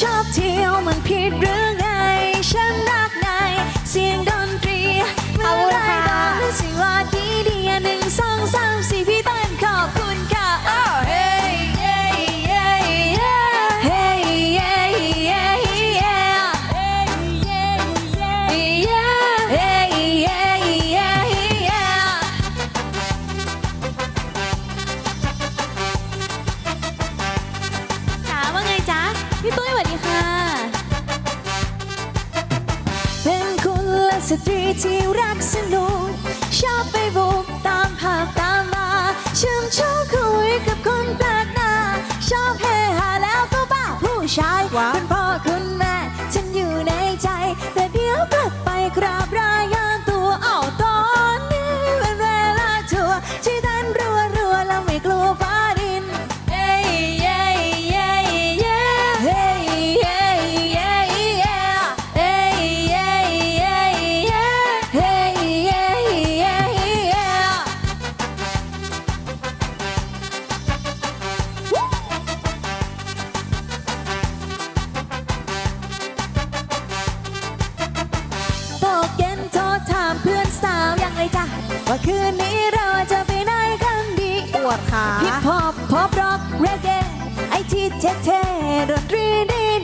ชอบเที่ยวมันผิดหรือ ตรีที่รักสนุกชอบไปบุกตามภาพตามมาชื่นชอบคุยกับคนแปลกหน้า ชอบเฮฮาแล้วก็บ้าผู้ชายว้าวคุณพ่อคุณแม่ ขาฮิปฮอปพอปร็อกเรเกไอที่เท่ๆดนตรี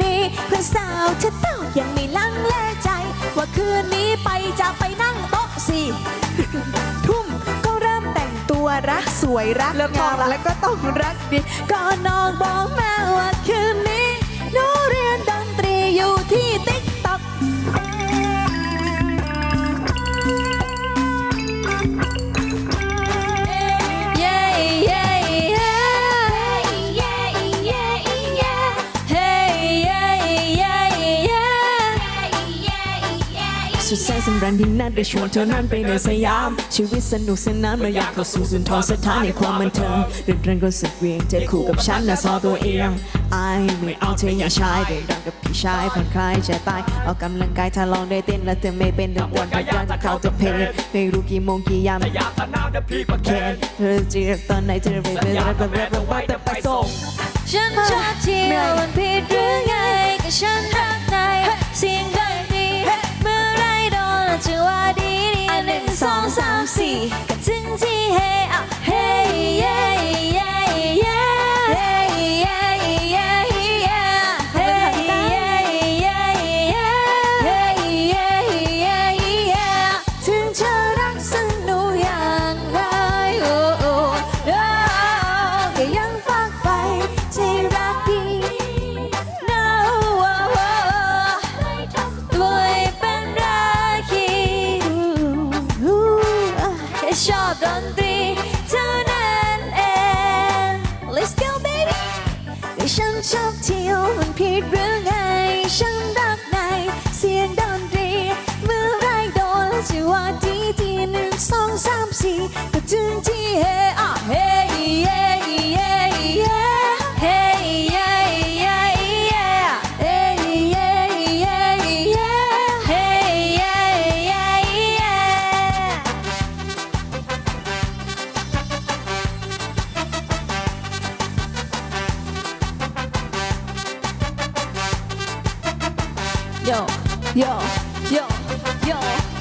ดีๆเพื่อนสาวเธอเต้องยังไม่ลังเลใจ ว่าคืนนี้ไปจะไปนั่งโต๊ะสี่ทุ่มก็เริ่มแต่งตัวรักสวยรักงามแล้วก็ต้องรักดีก็น้องบอกแม่ว่าคืนนี้ สุดแสนสำรันที่นัดได้ชวนเธอนั้นไปในสยาม ชีวิตสนุกสนานเราอยากเข้าสู่สุนทรสถานในความบันเทิงเรื่องเรื่องก็สุดเวียงเธอคู่กับฉันนะซอตัวเองไอไม่เอาเธออย่าชายเดินดังกับพี่ชายผ่อนคลายใจตายออกกำลังกายถ้าลองได้เต้นแล้วเธอไม่เป็นเดือดร้อนก็ยังจะเข้าตัวเพลงไม่รู้กี่โมงกี่ยามอยากตะน้ำเดี๋ยวพี่ก็แค่แค้นเธอจะเรียกตอนไหนเธอไปเรื่อยๆแบบแบบว่าแต่ไปส่งฉันชอบเที่ยวมันผิ ส ชอบดนตรีเท่านั้นเอง Let's go baby แต่ฉันชอบเที่ยวมันผิดหรือไง ฉันรักในเสียงดนตรี เมื่อไรโดนแล้วจะว่าทีทีหนึ่งสองสามสี่ก็ถึงที่เฮอะเฮ Yo, yo, yo, yo.